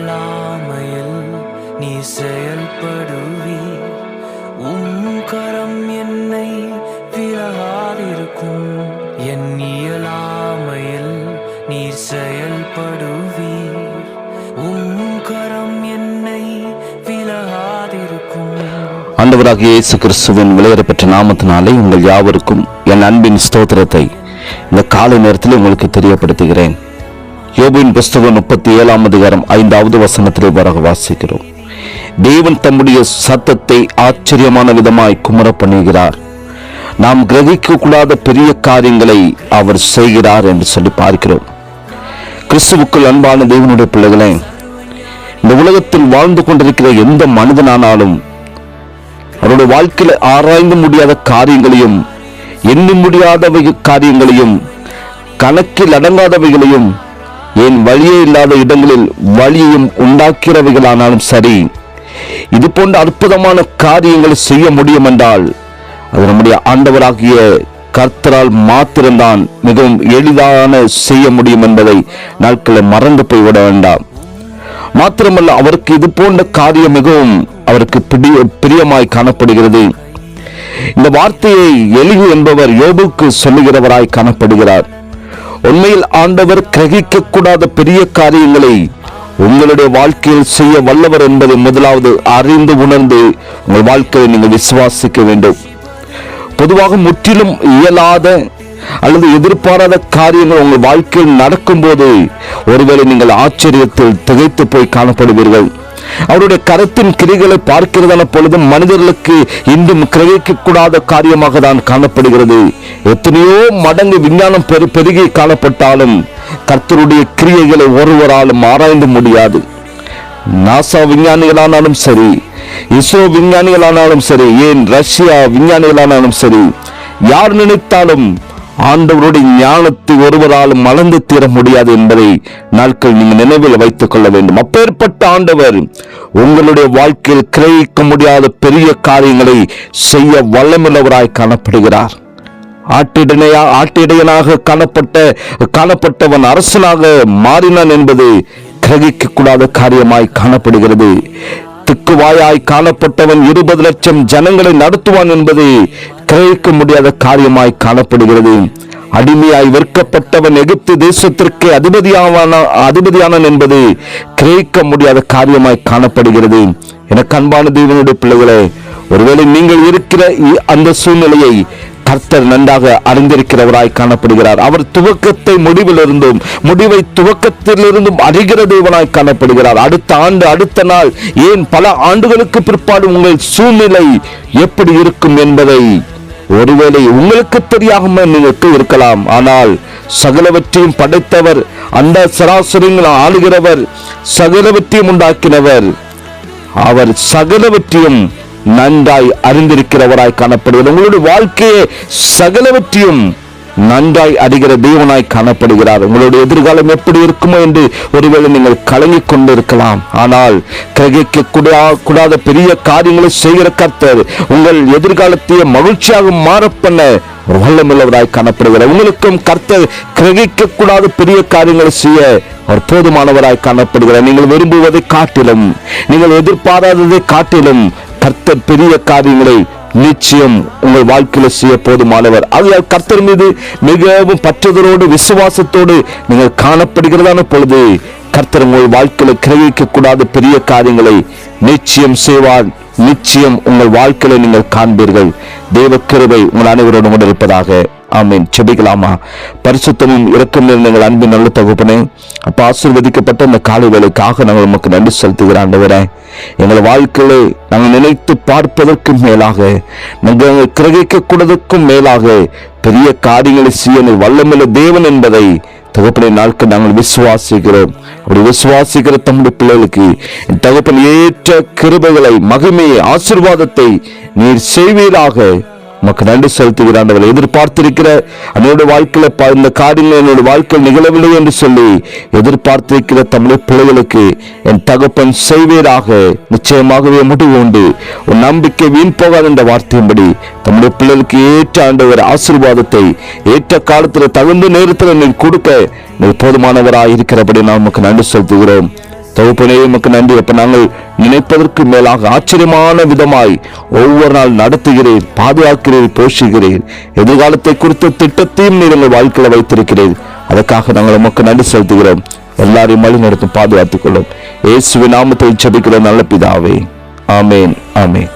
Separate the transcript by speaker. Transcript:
Speaker 1: இயலாமையில் நீ செயல்படுவி உம் கரம் என்னை விலகாதிருக்கும். என் இயலாமையில் நீ செயல்படுவி உம் கரம் என்னை விலகாதிருக்கும்.
Speaker 2: ஆண்டவராகிய இயேசு கிறிஸ்துவின் விலையேறப்பெற்ற நாமத்தினாலே உங்கள் யாவருக்கும் என் அன்பின் ஸ்தோத்திரத்தை இந்த காலை நேரத்தில் உங்களுக்கு தெரியப்படுத்துகிறேன். யோபின் புஸ்தகம் முப்பத்தி ஏழாம் அதிகாரம் ஐந்தாவது வசனத்திலே வர வாசிக்கிறோம். தேவன் தம்முடைய சத்தத்தை ஆச்சரியமான விதமாய் குமர பண்ணுகிறார். நாம் கிரகிக்க கூடாத பெரிய காரியங்களை அவர் செய்கிறார் என்று சொல்லி பார்க்கிறோம். கிறிஸ்துவுக்குள் அன்பான தேவனுடைய பிள்ளைகளே இந்த உலகத்தில் வாழ்ந்து கொண்டிருக்கிற எந்த மனிதனானாலும் அவருடைய வாழ்க்கையில் ஆராய்ந்து முடியாத காரியங்களையும் எண்ணி முடியாதவை காரியங்களையும் கணக்கில் அடங்காதவைகளையும் ஏன் வழியே இல்லாத இடங்களில் வழியையும் உண்டாக்கிறவைகளானாலும் சரி. இது போன்ற அற்புதமான காரியங்களை செய்ய முடியும் என்றால் அது நம்முடைய ஆண்டவராகிய கர்த்தரால் மாத்திரம்தான் மிகவும் எளிதான செய்ய முடியும் என்பதை நாட்களை மறந்து போய்விட வேண்டாம். மாத்திரமல்ல அவருக்கு இது போன்ற காரியம் மிகவும் அவருக்கு பிடிய பிரியமாய் காணப்படுகிறது. இந்த வார்த்தையை எலிகு என்பவர் யோபுக்கு சொல்லுகிறவராய் காணப்படுகிறார். உண்மையில் ஆண்டவர் கிரகிக்க கூடாத பெரிய காரியங்களை உங்களுடைய வாழ்க்கையில் செய்ய வல்லவர் என்பதை முதலாவது அறிந்து உணர்ந்து உங்கள் வாழ்க்கையை நீங்கள் விசுவாசிக்க வேண்டும். பொதுவாக முற்றிலும் இயலாத அல்லது எதிர்பாராத காரியங்கள் உங்கள் வாழ்க்கையில் நடக்கும்போது ஒருவேளை நீங்கள் ஆச்சரியத்தில் திகைத்து போய் காணப்படுவீர்கள். அவருடைய கரத்தின் கிரிகளை பார்க்கிறதான பொழுது மனிதர்களுக்கு இன்றும் கிரகிக்க கூடாத காரியமாக தான் காணப்படுகிறது. எத்தனையோ மடங்கு விஞ்ஞானம் பெரு பெருகி காணப்பட்டாலும் கர்த்தருடைய கிரியைகளை ஒருவராலும் ஆராய்ந்து முடியாது. நாசா விஞ்ஞானிகளானாலும் சரி இஸ்ரோ விஞ்ஞானிகளானாலும் சரி ஏன் ரஷ்யா விஞ்ஞானிகளானாலும் சரி யார் நினைத்தாலும் ஆண்டவருடைய ஞானத்தை ஒருவராலும் மலர்ந்து தீர முடியாது என்பதை நாட்கள் நீங்கள் நினைவில் வைத்துக் கொள்ள வேண்டும். அப்பேற்பட்ட ஆண்டவர் உங்களுடைய வாழ்க்கையில் கிரகிக்க முடியாத பெரிய காரியங்களை செய்ய வல்லமுள்ளவராய் காணப்படுகிறார். ஆட்டிடனையா ஆட்டிடையனாக காணப்பட்ட காணப்பட்டவன் அரசனாக மாறினான் என்பது கிரகிக்க கூடாத காரியமாய் காணப்படுகிறது. திக்குவாயாய் காணப்பட்டவன் இருபது லட்சம் ஜனங்களை நடத்துவான் என்பது கிரகிக்க முடியாத காரியமாய் காணப்படுகிறது. அடிமையாய் விற்கப்பட்டவன் எகிப்து தேசத்திற்கு அதிபதியாவான அதிபதியானன் என்பது கிரகிக்க முடியாத காரியமாய் காணப்படுகிறது. எனக்கு அன்பான தேவனுடைய பிள்ளைகளே ஒருவேளை நீங்கள் இருக்கிற இ- அந்த சூழ்நிலையை கர்த்தர் நன்றாக அறிந்திருக்கிறவராய் காணப்படுகிறார். அவர் துவக்கத்தை முடிவிலிருந்தும் முடிவை துவக்கத்திலிருந்தும் அறிகிற தேவனாய் காணப்படுகிறார். அடுத்த ஆண்டு அடுத்த நாள் ஏன் பல ஆண்டுகளுக்கு பிற்பாடு உங்கள் சூழ்நிலை எப்படி இருக்கும் என்பதை ஒருவேளை உங்களுக்கு தெரியாமல் நீங்கள் இருக்கலாம். ஆனால் சகலவற்றையும் படைத்தவர் அந்த சராசரங்களை ஆளுகிறவர் சகலவற்றையும் உண்டாக்கினவர். அவர் சகலவற்றையும் நன்றாய் அறிந்திருக்கிறவராய் காணப்படுகிறது உங்களுடைய வாழ்க்கையை சகலவற்றையும் நன்றாய் அறிகிற தேவனாய் காணப்படுகிறார். உங்களுடைய எதிர்காலம் எப்படி இருக்குமோ என்று ஒருவேளை நீங்கள் கலங்கிக் கொண்டிருக்கலாம். ஆனால் கிரகிக்க கூடாத பெரிய காரியங்களை செய்கிற கர்த்தர் உங்கள் எதிர்காலத்தையே மகிழ்ச்சியாக மாறப்பண்ண வல்லமில்லவராய் காணப்படுகிறார். உங்களுக்கும் கர்த்தர் கிரகிக்க கூடாத பெரிய காரியங்களை செய்ய அவர் போதுமானவராய் காணப்படுகிறார். நீங்கள் விரும்புவதை காட்டிலும் நீங்கள் எதிர்பாராததை காட்டிலும் கர்த்தர் பெரிய காரியங்களை நிச்சயம் உங்கள் வாழ்க்கையில் செய்ய போதுமானவர் ஆகையால் கர்த்தர் மீது மிகவும் பற்றுதலோடு விசுவாசத்தோடு நீங்கள் காணப்படுகிறதான பொழுது கர்த்தர் உங்கள் வாழ்க்கையில் கிரகிக்க கூடாத பெரிய காரியங்களை நிச்சயம் செய்வார். நிச்சயம் உங்கள் வாழ்க்கையில நீங்கள் காண்பீர்கள். தேவ கிருபை உங்கள் அனைவரோடு கூட இருப்பதாக ஆமீன். செபிக்கலாமா பரிசுத்தமும் இறக்கம் நிறைந்த எங்கள் அன்பின் நல்ல தகுப்பனே அப்போ ஆசீர்வதிக்கப்பட்ட இந்த காலை வேலைக்காக நாங்கள் உமக்கு நன்றி செலுத்துகிற ஆண்டவரே. எங்கள் வாழ்க்கையில நாங்கள் நினைத்து பார்ப்பதற்கு மேலாக நாங்கள் கிரகிக்க கூடதற்கும் மேலாக பெரிய காரியங்களை செய்ய வல்லமில்ல தேவன் என்பதை தகப்பனை நாட்கள் நாங்கள் விசுவாசிக்கிறோம். அப்படி விசுவாசிக்கிற தம்முடைய பிள்ளைகளுக்கு என் தகப்பன் ஏற்ற கிருபைகளை மகிமையை ஆசீர்வாதத்தை நீர் செய்வீராக. உமக்கு நன்றி செலுத்துகிறாண்டவர் எதிர்பார்த்திருக்கிற என்னோட வாழ்க்கையில இந்த காரியங்கள் என்னோட வாழ்க்கையில் நிகழவில்லை என்று சொல்லி எதிர்பார்த்திருக்கிற தமிழ் பிள்ளைகளுக்கு என் தகப்பன் செய்வீராக. நிச்சயமாகவே முடிவு உண்டு. உன் நம்பிக்கை வீண் போகாத என்ற வார்த்தையின்படி தம்முடைய பிள்ளைகளுக்கு ஏற்ற ஆண்டவர் ஆசீர்வாதத்தை ஏற்ற காலத்தில் தகுந்த நேரத்தில் நீ கொடுக்க நீ போதுமானவராக இருக்கிறபடி நாம் உமக்கு நன்றி செலுத்துகிறோம்.
Speaker 1: தகுப்பனே உமக்கு நன்றி. அப்ப நாங்கள் நினைப்பதற்கு மேலாக ஆச்சரியமான விதமாய் ஒவ்வொரு நாள் நடத்துகிறேன் பாதுகாக்கிறேன் போஷிக்கிறேன். எதிர்காலத்தை குறித்த திட்டத்தையும் நீர் எங்கள் வாழ்க்கையில் வைத்திருக்கிறேன் அதற்காக நாங்கள் உமக்கு நன்றி செலுத்துகிறோம். எல்லாரையும் வழி நடத்தும் பாதுகாத்துக் கொள்ளும். இயேசுவின் நாமத்தை ஜெபிக்கிற நல்ல பிதாவே. ஆமேன் ஆமேன்.